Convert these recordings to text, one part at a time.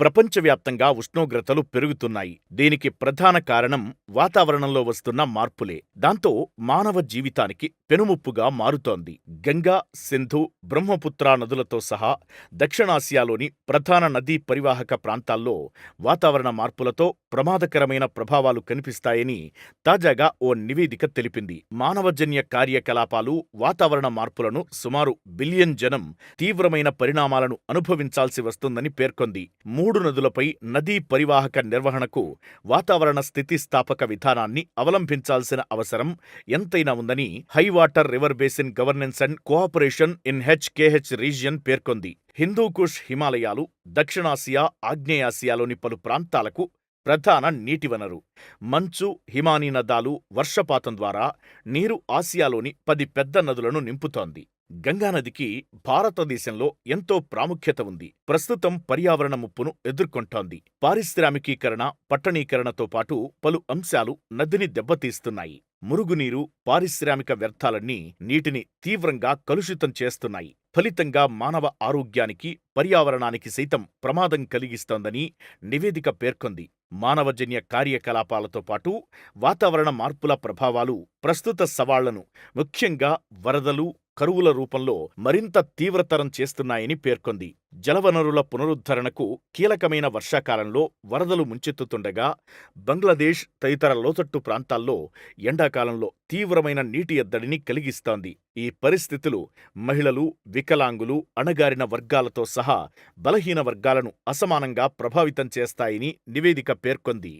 ప్రపంచవ్యాప్తంగా ఉష్ణోగ్రతలు పెరుగుతున్నాయి. దీనికి ప్రధాన కారణం వాతావరణంలో వస్తున్న మార్పులే. దాంతో మానవ జీవితానికి పెనుముప్పుగా మారుతోంది. గంగా సింధు బ్రహ్మపుత్ర నదులతో సహా దక్షిణాసియాలోని ప్రధాన నదీ పరివాహక ప్రాంతాల్లో వాతావరణ మార్పులతో ప్రమాదకరమైన ప్రభావాలు కనిపిస్తాయని తాజాగా ఓ నివేదిక తెలిపింది. మానవజన్య కార్యకలాపాలు వాతావరణ మార్పులను సుమారు బిలియన్ జనం తీవ్రమైన పరిణామాలను అనుభవించాల్సి వస్తుందని పేర్కొంది. మూడు మూడు నదులపై నదీ పరివాహక నిర్వహణకు వాతావరణ స్థితిస్థాపక విధానాన్ని అవలంబించాల్సిన అవసరం ఎంతైనా ఉందని high water river basin governance and cooperation in HKH region పేర్కొంది. హిందూకుష్ హిమాలయాలు దక్షిణాసియా ఆగ్నేయాసియాలోని పలు ప్రాంతాలకు ప్రధాన నీటి వనరు మంచు హిమానీ నదాలు వర్షపాతం ద్వారా నీరు ఆసియాలోని పది పెద్ద నదులను నింపుతోంది. గంగానదికి భారతదేశంలో ఎంతో ప్రాముఖ్యత ఉంది. ప్రస్తుతం పర్యావరణ ముప్పును ఎదుర్కొంటోంది. పారిశ్రామికీకరణ పట్టణీకరణతో పాటు పలు అంశాలు నదిని దెబ్బతీస్తున్నాయి. మురుగునీరు పారిశ్రామిక వ్యర్థాలన్నీ నీటిని తీవ్రంగా కలుషితం చేస్తున్నాయి. ఫలితంగా మానవ ఆరోగ్యానికి పర్యావరణానికి సైతం ప్రమాదం కలిగిస్తోందని నివేదిక పేర్కొంది. మానవజన్య కార్యకలాపాలతో పాటు వాతావరణ మార్పుల ప్రభావాలు ప్రస్తుత సవాళ్ళను ముఖ్యంగా వరదలు కరువుల రూపంలో మరింత తీవ్రతరం చేస్తున్నాయని పేర్కొంది. జలవనరుల పునరుద్ధరణకు కీలకమైన వర్షాకాలంలో వరదలు ముంచెత్తుతుండగా బంగ్లాదేశ్ తదితర లోతట్టు ప్రాంతాల్లో ఎండాకాలంలో తీవ్రమైన నీటి ఎద్దడిని కలిగిస్తోంది. ఈ పరిస్థితులు మహిళలు వికలాంగులు అణగారిన వర్గాలతో సహా బలహీన వర్గాలను అసమానంగా ప్రభావితం చేస్తాయని నివేదిక పేర్కొంది.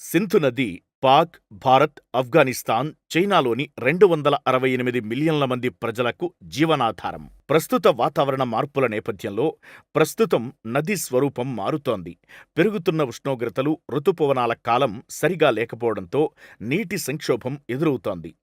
సింధు నది పాక్ భారత్ ఆఫ్ఘనిస్తాన్ చైనాలోని రెండు వందల అరవై ఎనిమిది మిలియన్ల మంది ప్రజలకు జీవనాధారం. ప్రస్తుత వాతావరణ మార్పుల నేపథ్యంలో ప్రస్తుతం నది స్వరూపం మారుతోంది. పెరుగుతున్న ఉష్ణోగ్రతలు ఋతుపవనాల కాలం సరిగా లేకపోవడంతో నీటి సంక్షోభం ఎదురవుతోంది.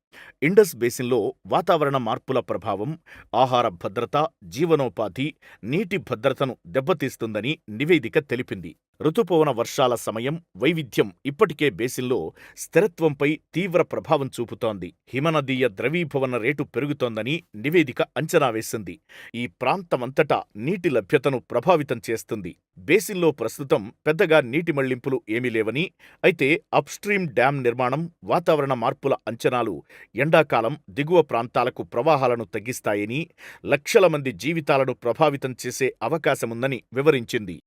ఇండస్ బేసిన్లో వాతావరణ మార్పుల ప్రభావం ఆహార భద్రత జీవనోపాధి నీటి భద్రతను దెబ్బతీస్తుందని నివేదిక తెలిపింది. రుతుపవన వర్షాల సమయం వైవిధ్యం ఇప్పటికే బేసిన్లో స్థిరత్వంపై తీవ్ర ప్రభావం చూపుతోంది. హిమనదీయ ద్రవీభవన రేటు పెరుగుతోందని నివేదిక అంచనా వేసింది. ఈ ప్రాంతమంతటా నీటి లభ్యతను ప్రభావితం చేస్తుంది. బేసిన్లో ప్రస్తుతం పెద్దగా నీటి మళ్ళింపులు ఏమీ లేవని అయితే అప్స్ట్రీమ్ డ్యాం నిర్మాణం వాతావరణ మార్పుల అంచనాలు ఎండాకాలం దిగువ ప్రాంతాలకు ప్రవాహాలను తగ్గిస్తాయని లక్షల మంది జీవితాలను ప్రభావితం చేసే అవకాశముందని వివరించింది.